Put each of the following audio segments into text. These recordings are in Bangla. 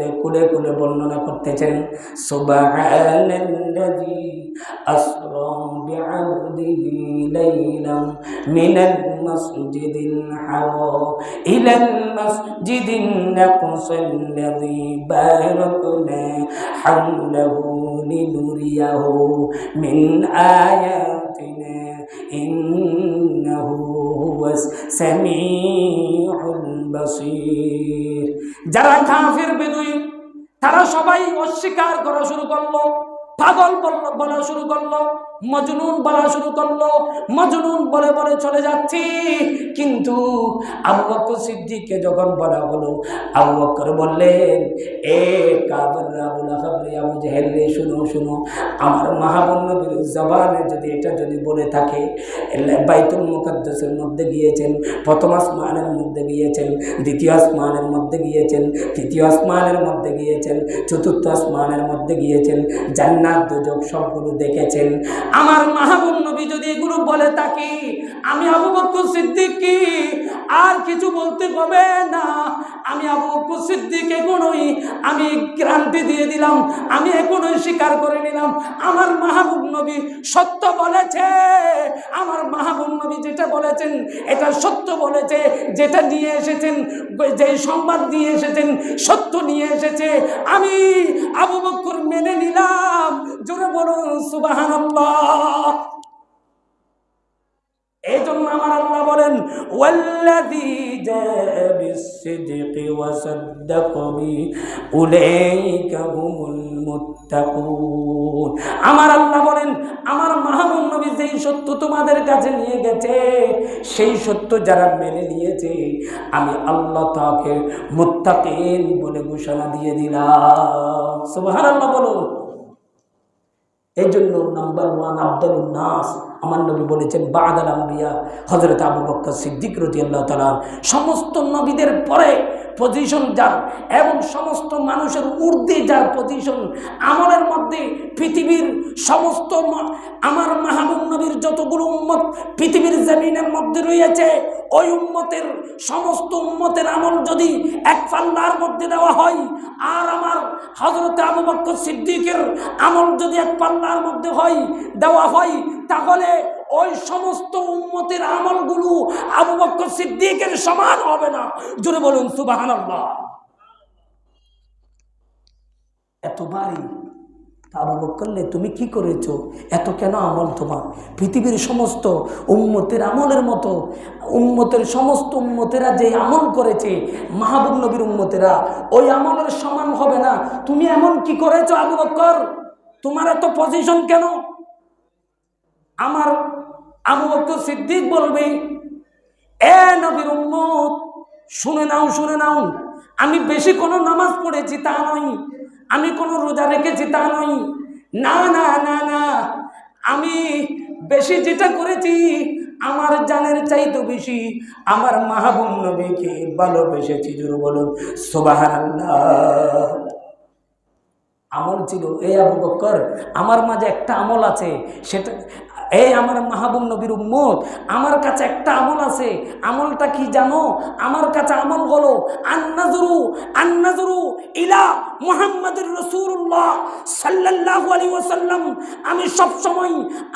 মধ্যে কুলে কুলে বর্ণনা করতেছেন, সুবহানাল্লাযী আসরা বি'আবদিহি লাইলাম মিনাল মাসজিদিল হারাম, ইলাল মাসজিদিন নাকসাল্লাযী বারাকনা হাওলাহু লিনুরিয়াহু মিন আয়াতিনা ইন্নাহু সামিউল বাসীর যারা কাফির বেদুই তারা সবাই অস্বীকার করা শুরু করল, পাগল বলা শুরু করল। মজনুন বলা শুরু করল, মজনুন বলে বলে চলে যাচ্ছি। কিন্তু আবু সিদ্দিককে যখন বলা হলো, আবু বকর বললেন, এ কাবররা শুনো শুনো, আমার মাহাবুল নবীর জবানে যদি এটা যদি বলে থাকে বাইতুল মুকাদ্দাসের মধ্যে গিয়েছেন, প্রথম আসমানের মধ্যে গিয়েছেন, দ্বিতীয় আসমানের মধ্যে গিয়েছেন, তৃতীয় আসমানের মধ্যে গিয়েছেন, চতুর্থ আসমানের মধ্যে গিয়েছেন, জান্নাত দুজক সবগুলো দেখেছেন আমার মাহবুব নবী যদি এগুলো বলে থাকি, আমি আবু বকর সিদ্দিকী আর কিছু বলতে হবে না। আমি আবু বকর সিদ্দিক এগুলোই আমি গ্রান্টি দিয়ে দিলাম, আমি এগুলোই স্বীকার করে নিলাম। আমার মাহবুব নবী সত্য বলেছে। আমার মাহবুব নবী যেটা বলেছেন, এটা সত্য বলেছে। যেটা নিয়ে এসেছেন, যে সংবাদ নিয়ে এসেছেন, সত্য নিয়ে এসেছে। আমি আবু বকর মেনে নিলাম। জোরে বলুন, সুবহানাল্লাহ। এই জন্য আমার আল্লাহ বলেন, ওয়াল্লাযী জাআ বিস-সিদকি ওয়া সাদ্দাকা উলাইকা হুমুল মুত্তাকুন। আমার আল্লাহ বলেন, আমার মাহবুব নবী যেই সত্য তোমাদের কাছে নিয়ে গেছে, সেই সত্য যারা মেনে নিয়েছে, আমি আল্লাহ তাকে মুত্তাকিন বলে ঘোষণা দিয়ে দিলাম। সুবহানাল্লাহ বলুন। এই জন্য নাম্বার ওয়ান আব্দুল নাস, আমার নবী বলেছেন, বাদাল আম্বিয়া হজরত আবু বক্কর সিদ্দিক রতি আল্লাহ তালার সমস্ত নবীদের পরে পজিশন যার এবং সমস্ত মানুষের ঊর্ধ্বে যার পজিশন আমলের মধ্যে পৃথিবীর সমস্ত আমার মাহবুব নবীর যতগুলো উম্মত পৃথিবীর জমিনের মধ্যে রয়েছে, ওই উম্মতের সমস্ত উম্মতের আমল যদি এক পাল্লার মধ্যে দেওয়া হয়, আর আমার হজরত আবু বক্কর সিদ্দিকের আমল যদি এক পাল্লার মধ্যে হয়, দেওয়া হয়, তাহলে ওই সমস্ত উম্মতের আমলগুলো আবু বক্কর সিদ্দিকের সমান হবে না। জোরে বলুন, সুবহানাল্লাহ। এত আবু বক্করলে তুমি কি করেছ? এত কেন আমল তোমার? পৃথিবীর সমস্ত উম্মতের আমলের মতো, উম্মতের সমস্ত উম্মতেরা যে আমল করেছে, মাহবুব নবীর উম্মতেরা, ওই আমলের সমান হবে না। তুমি এমন কি করেছ আবু বক্কর তোমার এত পজিশন কেন? আমার আবু বক্কর সিদ্দিক বলবে, এ নবীর উম্মত, শুনে নাও শুনে নাও। আমি বেশি কোনো নামাজ পড়েছি তা নই আমি কোনো রোজা রেখেছি তা নয়। না না না না। আমি বেশি যেটা করেছি, আমার জানের চাইতো বেশি। আমার মাহবুব নবীকে ভালোবেসেছি, জোর বলুন, সুবহানাল্লাহ। আমল ছিল। এই আবু বক্কর আমার মাঝে একটা আমল আছে, সেটা এই আমার মাহবুব নবীর উম্মত, আমার কাছে একটা আমল আছে। আমলটা কি জানো? আমার কাছে আমল হলো, আন্নাজরু আন্নাজরু ইলা মুহাম্মাদুর রাসূলুল্লাহ সাল্লাল্লাহু আলাইহি ওয়াসাল্লাম। আমি সব সময়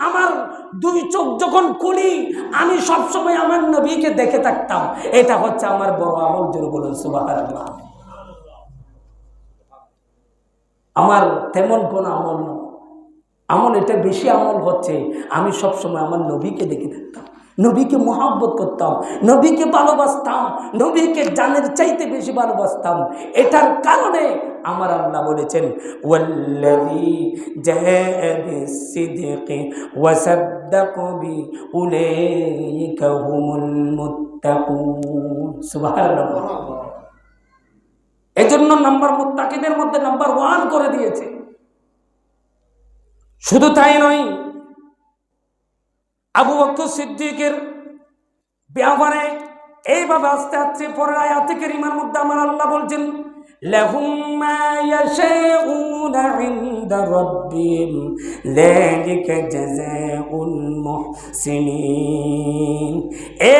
আমার দুই চোখ যখন খুলি, আমি সব সময় আমার নবীকে দেখে থাকতাম। এটা হচ্ছে আমার বড় আমল, জোর বলুন, সুবহানাল্লাহ। আমার তেমন কোনো আমল নয়। আমল এটা বেশি আমল হচ্ছে। আমি সবসময় আমার নবীকে দেখে থাকতাম নবীকে মোহাব্বত করতাম নবীকে ভালোবাসতাম নবীকে জানের চাইতে বেশি ভালোবাসতাম। এটার কারণে আমার আল্লাহ বলেছেন এজন্য নাম্বার মুত্তাকিদের মধ্যে নাম্বার ওয়ান করে দিয়েছে। শুধু তাই নয় আবু বক্তর সিদ্দিকের ব্যাপারে এইভাবে আস্তে আস্তে পরের আয়াতে কেরিমার মধ্যে আমার আল্লাহ বলছেন لهم ما يشاءون عند ربهم ذلك جزاء المحسنين এ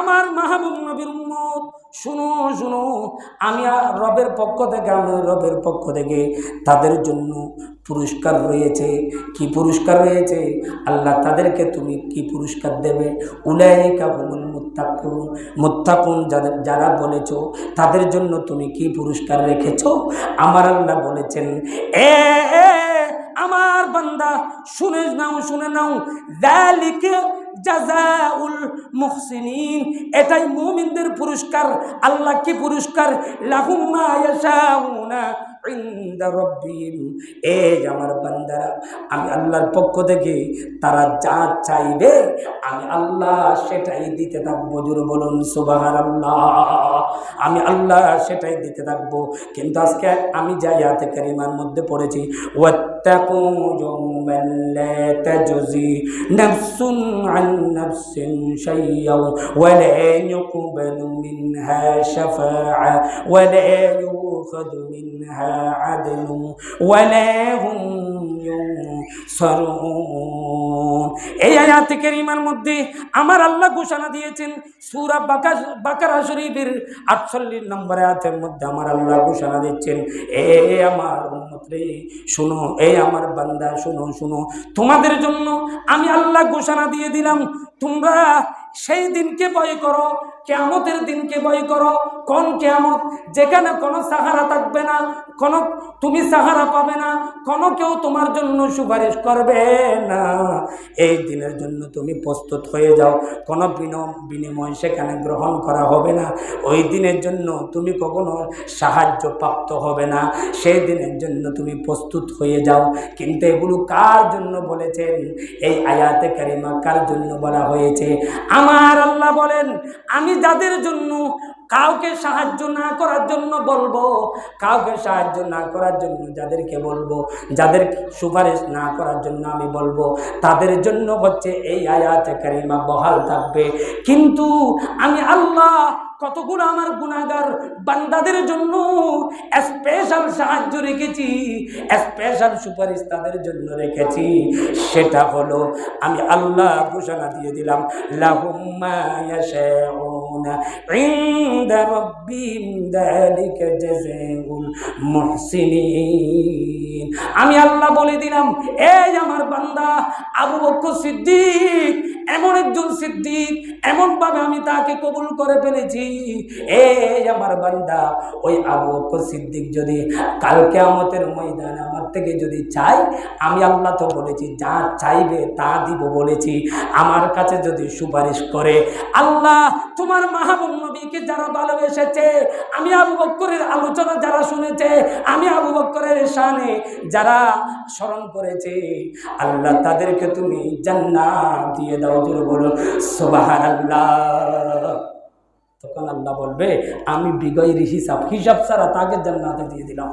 আমার মাহবুব নবীর উম্মত শুনো শুনো আমি আর রবের পক্ষ থেকে আমি রবের পক্ষ থেকে তাদের জন্য পুরস্কার রয়েছে? কি পুরস্কার রয়েছে? আল্লাহ তাদেরকে তুমি কি পুরস্কার দেবে? উলাইকা হুমুল মুত্তাকুন। মুত্তাকুন যাদের, যারা বলেছ, তাদের জন্য তুমি কি পুরস্কার রেখেছ? আমার আল্লাহ বলেছেন, এ আমার বান্দা, শুনে নাও শুনে নাও, যালিকা জাজাউল মুহসিনিন। এটাই মুমিনদের পুরস্কার। আল্লাহ কি পুরস্কার? লাহুম মা ইয়াশাউনা। এই যে আমার বান্দারা আমি আল্লাহর পক্ষ থেকে তারা যা চাইবে আমি আল্লাহ সেটাই দিতে থাকবো জোর বলুন সুবহানাল্লাহ আমি আল্লাহ সেটাই দিতে থাকবো কিন্তু আজকে আমি যা ইয়াতে কারিমার মধ্যে পড়েছি ওয়াত্তাকু যৌমান লা তাজজি নাফসুন আন নাফসিন শাইয়্যাও ওয়া লা يقبل منها شفاعة ولا يؤخذ منها عدل ولا هم ينصرون এই আয়াত কারিমার মধ্যে আমার আল্লাহ ঘোষণা দিয়েছেন সূরা বাকার বাকারা শরীফের 48 নম্বর আয়াতের মধ্যে আমার আল্লাহ ঘোষণা দিচ্ছেন এ আমার উম্মত রে শুনো এই আমার বান্দা শুনো শুনো তোমাদের জন্য আমি আল্লাহ ঘোষণা দিয়ে দিলাম তোমরা সেই দিনকে ভয় করো কেয়ামতের দিনকে ভয় করো কোন কেয়ামত? যেখানে কোনো সাহারা থাকবে না, কোনো তুমি সাহারা পাবে না, কোনো কেউ তোমার জন্য সুপারিশ করবে না। এই দিনের জন্য তুমি প্রস্তুত হয়ে যাও। কোনো বিনম বিনিময় সেখানে গ্রহণ করা হবে না। ওই দিনের জন্য তুমি কখনো সাহায্য প্রাপ্ত হবে না। সেই দিনের জন্য তুমি প্রস্তুত হয়ে যাও। কিন্তু এগুলো কার জন্য বলেছেন? এই আয়াতে কারিমা কার জন্য বলা হয়েছে? আমার আল্লাহ বলেন, আমি যাদের জন্য কাউকে সাহায্য না করার জন্য বলব, কাউকে সাহায্য না করার জন্য যাদেরকে বলব, যাদের সুপারিশ না করার জন্য আমি বলব, তাদের জন্য হচ্ছে এই আয়াতে কারিমা বহাল থাকবে। কিন্তু আমি আল্লাহ কতগুলো আমার গুণাগার বান্দাদের জন্য স্পেশাল সাহায্য রেখেছি স্পেশাল সুপারিশ তাদের জন্য রেখেছি। সেটা হলো আমি আল্লাহ ঘোষণা দিয়ে দিলাম, লাহুম্মা ইয়াশাউনা ইনদা ربهم ذلك جزاء المحسنين. আমি আল্লাহ বলে দিলাম, এই আমার বান্দা আবু বকর সিদ্দিক এমন একজন সিদ্দিক এমন ভাবে আমি তাকে কবুল করে ফেলেছি। এই আমার বান্দা, ওই আবু সিদ্দিক যদি কালকে আমাদের ময়দানে আমার থেকে যদি চাই আমি আল্লাহ তো বলেছি, যা চাইবে তা দিব বলেছি। আমার কাছে যদি সুপারিশ করে, আল্লাহ তোমার মাহবুব নবীকে যারা ভালোবেসেছে, আমি আবু বক্করের আলোচনা যারা শুনেছে, আমি আবু বক্করের শানে যারা স্মরণ করেছে, আল্লাহ তাদেরকে তুমি জান্নাত দিয়ে দাও। জোরে বলো, সুবহানাল্লাহ। তখন আল্লাহ বলবে, আমি বিগয়ের হিসাব হিসাব ছাড়া তাকে জান্নাতে দিয়ে দিলাম।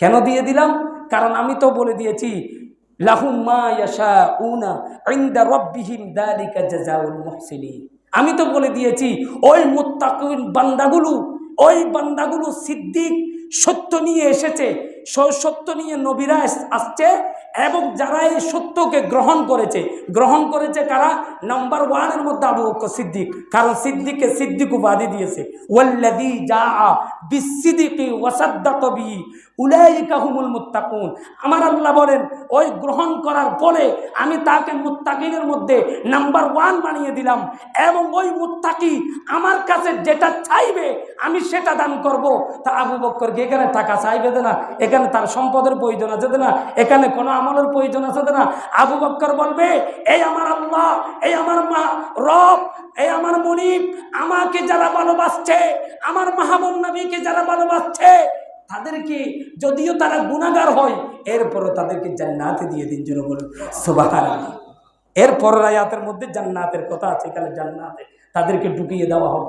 কেন দিয়ে দিলাম? কারণ আমি তো বলে দিয়েছি মা মুহসিনিন। আমি তো বলে দিয়েছি, ওই মুত্তাকিন বান্দাগুলো, ওই বান্দাগুলো সিদ্দিক সত্য নিয়ে এসেছে সত্য নিয়ে নবীরা আসছে এবং যারা এই সত্যকে গ্রহণ করেছে। গ্রহণ করেছে কারা? নাম্বার ওয়ানের মধ্যে আবু বকর সিদ্দিক। কারণ সিদ্দিককে সিদ্দিক উপাধি দিয়েছে। হুমুল মুত্তাকুন। আমার আল্লাহ বলেন, ওই গ্রহণ করার পরে আমি তাকে মুত্তাকিনের মধ্যে নাম্বার ওয়ান বানিয়ে দিলাম এবং ওই মুত্তাকি আমার কাছে যেটা চাইবে আমি সেটা দান করব। তা আবু বক্করকে এখানে টাকা চাইবে না, এখানে তার সম্পদের প্রয়োজন আছে না, এখানে কোনো আমলের প্রয়োজন আছে না। আবু বক্কর বলবে, এই আমার আল্লাহ, এই আমার মা, রব, এই আমার মনিব, আমাকে যারা ভালোবাসছে, আমার মাহবুব নবীকে যারা ভালোবাসছে, তাদেরকে যদিও তারা গুণাগার হয়, এরপরও তাদেরকে জান্নাতে দিয়ে দিন জন্য বলুন, সুবহানাল্লাহ। এরপর রায়াতের মধ্যে জান্নাতের কথা আছে এখানে জান্নাতে। তাদেরকে ঢুকিয়ে দেওয়া হোক